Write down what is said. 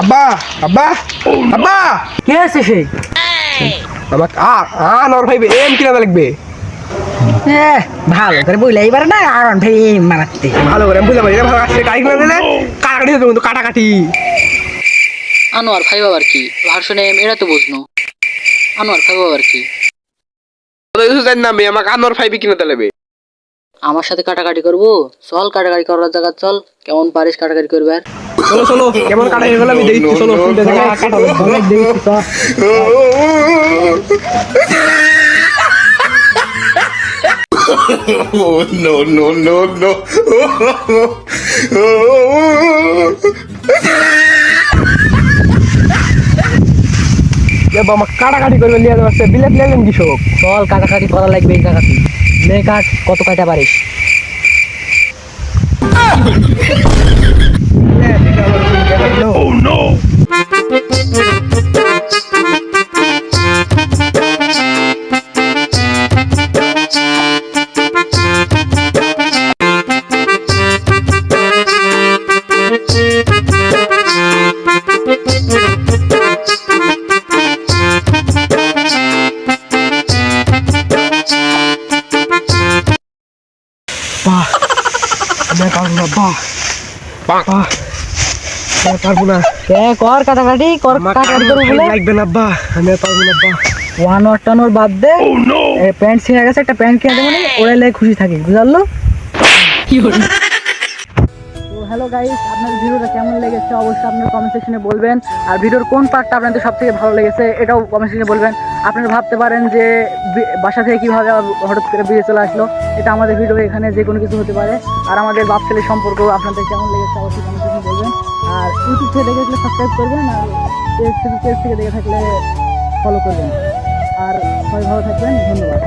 আব্বা আব্বা আব্বা। কে আছে সেই আমার আ আনোর ভাই এম কিনা লাগবে এ, ভালো করে বইলে এবার না আর ভাই মারাতে ভালো করে আমি বুঝতে পারি না, ভালো কাছে গাড়ি কিনা দিলে? কাটাকাটি হতো কিন্তু কাটাকাটি আনোয়ার ফাইভ আবার কি? ভার্সন এম এরা তো বুঝনো। আনোয়ার ফাইভ আবার কি? জানি না আমি আমাকে আনোর ফাইভ কিনা দিলে আমার সাথে কাটাকাটি করব? চল কাটাকাটি করার জায়গা চল। কেমন পারিস কাটাকাটি করবে আর চলো চলো কেমন কাটা হয়ে গেল? আমি দেখছি চলো তিনটে জায়গা কাটা হবে। Oh, no, no, no, no. বাবা কাটাকাটি করবে লিয়ে যাচ্ছে বিলেট লেলেন কৃষক। চল কাটাকাটি করা লাগবে এই জায়গাতে লে কাট কত কাটা পারিস? বাহ আমি আর পারব না বাহ বাহ আমি আর পারব না কে কর কাটাকাটি কর কাটাকাটি বলে। লাগবে না আব্বা। আমি আর পারব না আব্বা। ওয়ান ওয়ার টানোর বাদ দে। প্যান্ট ছিঁড়ে গেছে একটা প্যান্ট কিনে দেবো ওরা লেগে খুশি থাকি বুঝলো? তো হ্যালো গাইস আপনার ভিডিওটা কেমন লেগেছে অবশ্যই আপনার কমেন্ট সেকশনে বলবেন। আর ভিডিওর কোন পার্টটা আপনাদের সব থেকে ভালো লেগেছে এটাও কমেন্ট সেকশনে বলবেন। আপনারা ভাবতে পারেন যে বাসা থেকে কীভাবে হঠাৎ করে বেরিয়ে চলে আসলো, এটা আমাদের ভিডিও এখানে যে কোনো কিছু হতে পারে। আর আমাদের বাপ ছেলের সম্পর্ক আপনাদের কেমন লেগেছে অবশ্যই কমেন্ট সেকশনে বলবেন। আর ইউটিউব থেকে দেখে থাকলে সাবস্ক্রাইব করবেন, আর পেজ থেকে দেখে থাকলে ফলো করবেন। আর সবাই ভালো থাকবেন, ধন্যবাদ।